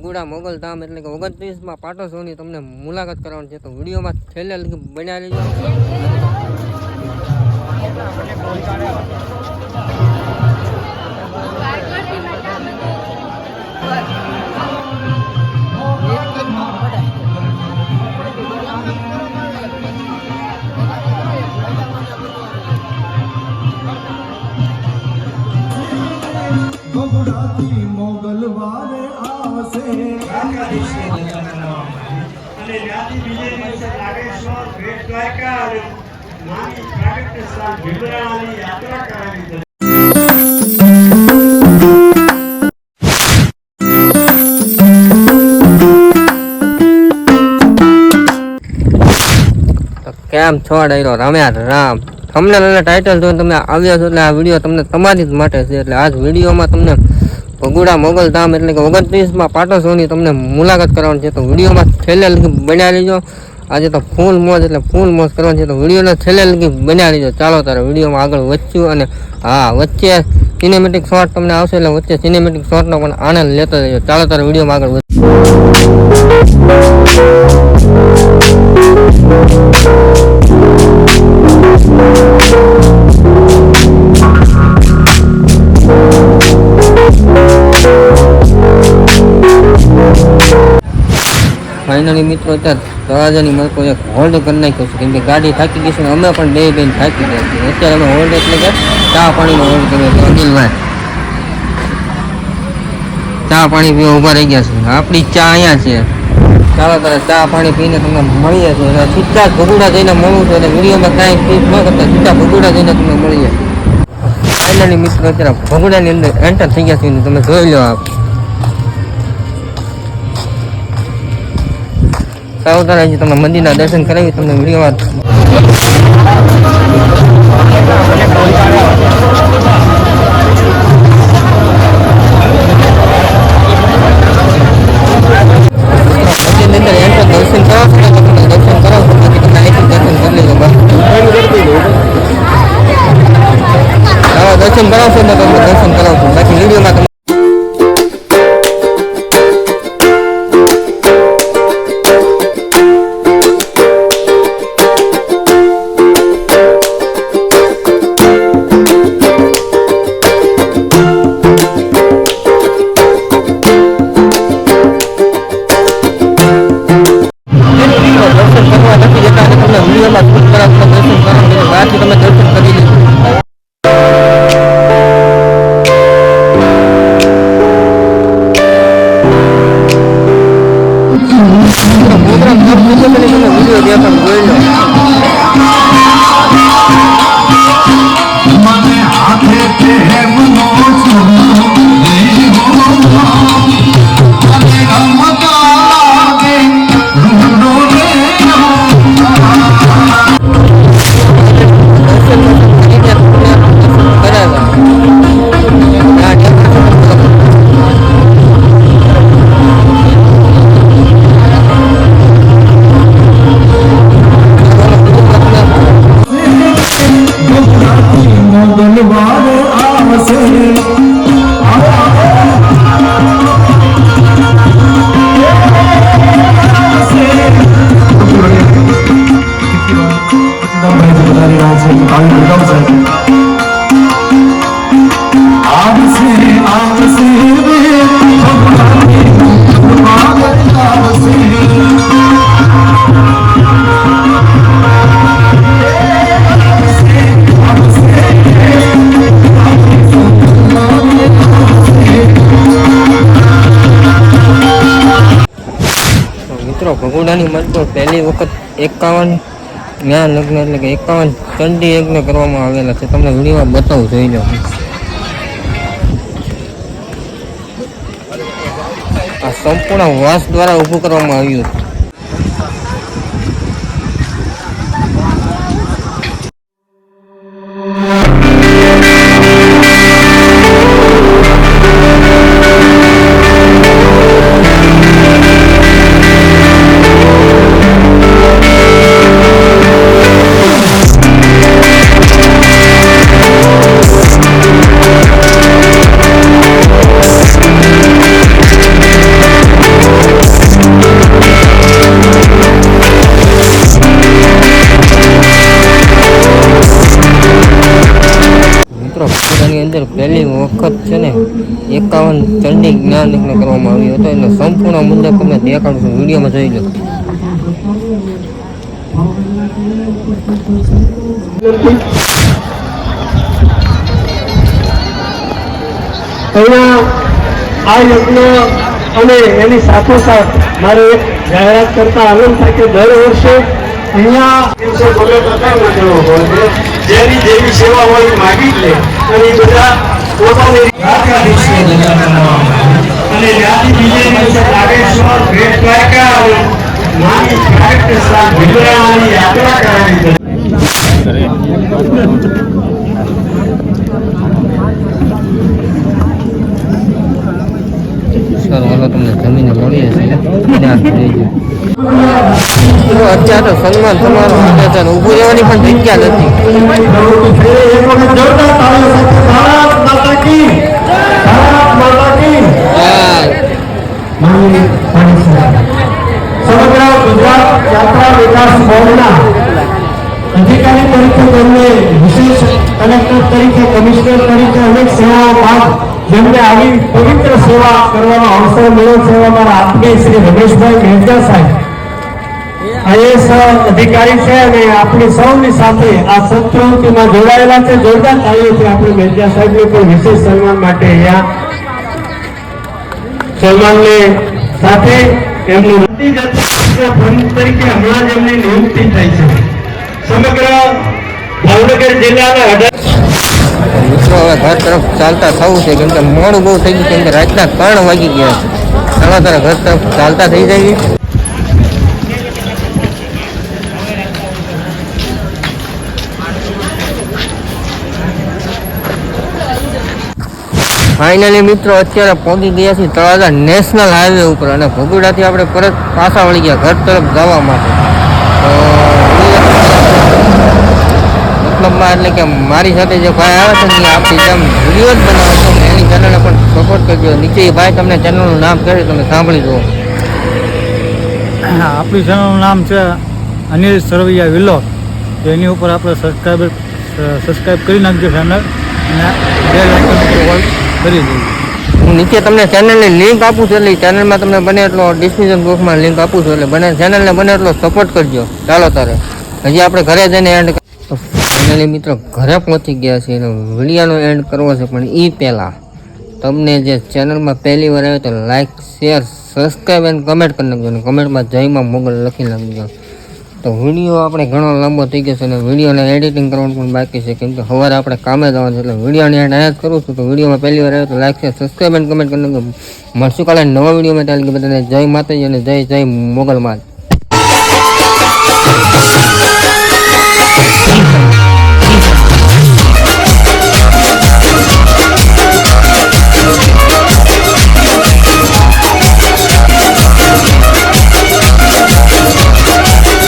ગુડા મોગલ ધામ એટલે કે ઓગણત્રીસમાં પાટોત્સવની તમને મુલાકાત કરવાની છે તો વિડીયોમાં છેલ્લે લગી બન્યા લેજો બગડાથી મોગલવારે આવશે કેમ છો ડાયરો? રમ્યા રામ. તમને ટાઇટલ જોઈને તમે આવ્યા છો એટલે આ વીડિયો તમને તમારી જ માટે છે. એટલે આ જ વિડીયોમાં તમને ભગુડા મોગલ ધામ એટલે કે ઓગણત્રીસમાં સોની તમને મુલાકાત કરવાની છે. તો વિડીયોમાં છેલ્લે લગી બન્યા લેજો આજે તો ફૂલ મોજ એટલે ફૂલ મોજ કરવાની છે. તો વિડીયોને છેલ્લે લગી બન્યા લેજો ચાલો તારે વિડીયોમાં આગળ વધશું અને હા, વચ્ચે સિનેમેટિક શોર્ટ તમને આવશે એટલે વચ્ચે સિનેમેટિક શોર્ટનો પણ આનંદ લેતો રહેજો. ચાલો તારે વિડીયોમાં આગળ વધ ફાઇનલી મિત્રો અત્યારે તળાજાની મલકો એક હોલ્ડ કરી નાખ્યો છે. કેમ કે ગાડી થાકી ગઈ છે અમે પણ બે બેન થાકી ગયા છીએ. અત્યારે અમે હોલ્ડ એટલે કે ચા પાણીનો હોલ્ડ કર્યો છે અનિલભાઈ ચા પાણી પીવા ઊભા રહી ગયા છે. આપણી ચા અહીંયા છે. ચાલો તારે ચા પાણી પીને તમને મળીએ છીએ. અને સીધા ભગુડા જઈને મળવું છે. અને વિડીયોમાં કાંઈ સ્કીપ ન કરતા. સીધા ભગુડા જઈને તમને મળીએ. ફાઇનલી મિત્રો અત્યારે ભગુડાની અંદર એન્ટર થઈ ગયા છે. તમે જોઈ લો આપ. તમે અહીંથી દર્શન કરી લેજો બસ આવા દર્શન કરાવશો ને તો તમને દર્શન કરાવશો બાકી વિડીયોમાં પ્રોગ્રામ થશે એટલે તમે વીડિયો જોઈ લો મને હાથે પ્રેમનો ભગોડાની પર પહેલી વખત એકાવન જ્ઞાન લગ્ન એટલે કે એકાવન ચંડી યજ્ઞ કરવામાં આવેલા છે. તમને વિડીયોમાં બતાવું, જોઈ લો. આ સંપૂર્ણ વાસ દ્વારા ઊભું કરવામાં આવ્યું છે અંદર પહેલી વખત છે ને એકાવન ચંડી જ્ઞાન કરવામાં આવ્યો હતો. એટલે સંપૂર્ણ મુદ્દો તમને દેખાડું વિડીયોમાં જોઈ લો. આ યજ્ઞ અને એની સાથોસાથ મારે જાહેરાત કરતા આનંદ થાય કે દર વર્ષે અહીંયા દિવસે પ્રકારમાં જવો સેવા માગી લે. અને બધા પોતાની. અને ત્યાંથી બીજે દિવસે તમને જમીને મળીએ છીએ. ત્યાં અત્યારે સન્માન તમારું હાથે છે રહેવાની પણ જગ્યા નથી. વિશેષ તરીકે કમિશનર તરીકે અનેક સેવાઓ જેમને આવી પવિત્ર સેવા કરવાનો અવસર મળ્યો છે એવા મારા આત્મીય શ્રી રમેશભાઈ મહેતા સાહેબ આઈએસ અધિકારી છે અને આપણી સૌની સાથે આ સત્પ્રવૃત્તિમાં જોડાયેલા છે. જોરદાર તાળીઓથી આપણે મહેતા સાહેબને પણ વિશેષ સન્માન માટે અહીંયા સન્માનને સાથે એમનું પ્રમુખ તરીકે હમણાં જ એમની નિયુક્તિ થઈ છે. સમગ્ર ભાવનગર જિલ્લાના અઢાર ઘર તરફ ચાલતા થવું છે, કેમ કે મોડું બહુ થઈ ગયું કેમ કે રાતના ત્રણ વાગી ગયા છે. ચાલો ઘર તરફ ચાલતા થઈ જઈએ ફાઇનલી મિત્રો, અત્યારે પહોંચી ગયા છીએ તળાજા નેશનલ હાઈવે ઉપર અને ભોગુડાથી આપણે પરત પાછા વળી ગયા ઘર તરફ જવા માટે. મતલબમાં એટલે કે મારી સાથે જે ભાઈ આવે છે ને આપણી જેમ વીડિયો જ બનાવે છે એની ચેનલને પણ સપોર્ટ કરજો. નીચે ભાઈ તમને ચેનલનું નામ કહે તમે સાંભળી જુઓ. આપણી ચેનલનું નામ છે અનિલ સરવૈયા વિલો એની ઉપર આપણે સબસ્ક્રાઈબર સબસ્ક્રાઈબ કરી નાખજો ચેનલ અને બે લાઇકન કરી દઈએ હું નીચે તમને ચેનલની લિંક આપું છું, એટલે ચેનલમાં તમને બને એટલો ડિસ્ક્રિપ્શન બોક્સમાં લિંક આપું છું, એટલે બને ચેનલને બને એટલો સપોર્ટ કરજો. ચાલો તારે. હજી આપણે ઘરે જઈને એન્ડ ફાઇનલી મિત્રો, ઘરે પહોંચી ગયા છે અને વિડીયાનો એન્ડ કરવો છે, પણ એ પહેલાં. તમને જે ચેનલમાં પહેલી વાર આવ્યો તો like share subscribe and comment કરી નાખજો, અને કમેન્ટમાં જયમાં મોગલ લખી નાખજો. તો વીડિયો આપણે ઘણો લાંબો થઈ ગયો છે અને વિડીયોને એડિટિંગ કરવાનું પણ બાકી છે. કેમ કે સવારે આપણે કામે જવાનું છે એટલે વિડીયોને એડ જ કરું છું. તો વિડીયોમાં પહેલી વાર આવ્યો તો લાઈક છે સબસ્ક્રાઈબ અને કમેન્ટ કરીને મળશું કાલે નવા વિડીયોમાં. ત્યાં ગયો બધાને જય માતાજી અને જય જય મોગલ માત.